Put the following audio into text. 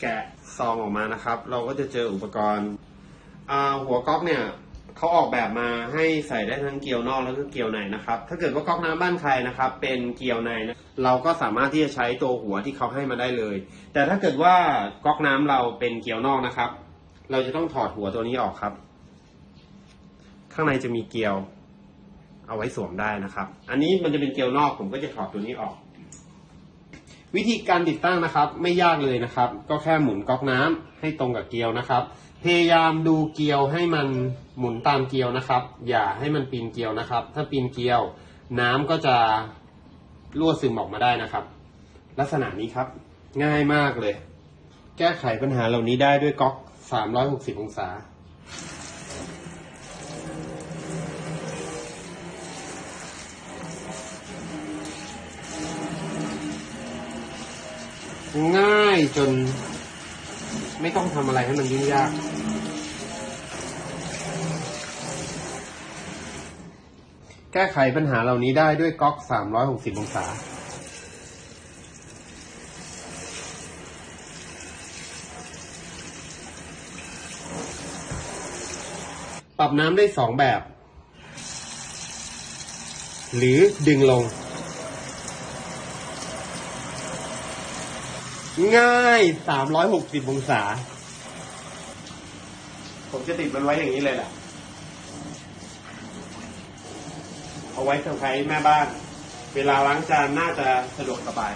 แกะซองออกมานะครับ เราก็จะเจออุปกรณ์หัวก๊อกเนี่ยเขาออกแบบมาให้ใส่ได้ทั้งเกลียวนอกแล้วก็เกลียวในนะครับ ถ้าเกิดว่าก๊อกน้ำบ้านใครนะครับ เป็นเกลียวในนะเราก็สามารถที่จะใช้ตัวหัวที่เขาให้มาได้เลย แต่ถ้าเกิดว่าก๊อกน้ำเราเป็นเกลียวนอกนะครับ เราจะต้องถอดหัวตัวนี้ออกครับ ข้างในจะมีเกลียว เอาไว้สวมได้นะครับ อันนี้มันจะเป็นเกลียวนอกผมก็จะถอดตัวนี้ออก วิธีการติดตั้งนะครับไม่ยากเลยนะครับ ก็แค่หมุนก๊อกน้ำให้ตรงกับเกลียวนะครับ พยายามดูเกลียวให้มันหมุนตามเกลียวนะครับ อย่าให้มันปีนเกลียวนะครับ ถ้าปีนเกลียว น้ำก็จะรั่วซึมออกมาได้นะครับ ลักษณะนี้ครับ ง่ายมากเลย แก้ไขปัญหาเหล่านี้ได้ด้วยก๊อก 360 องศา ง่ายจน ไม่ต้องทำอะไรให้มันยุ่งยาก แก้ไขปัญหาเหล่านี้ได้ด้วยก๊อก 360 องศา ปรับน้ำได้สองแบบ หรือดึงลง ง่าย360องศา ผมจะติดมันไว้อย่างนี้เลยแหละเอาไว้เซอร์ไพรส์แม่บ้าน เวลาล้างจานน่าจะสะดวกสบาย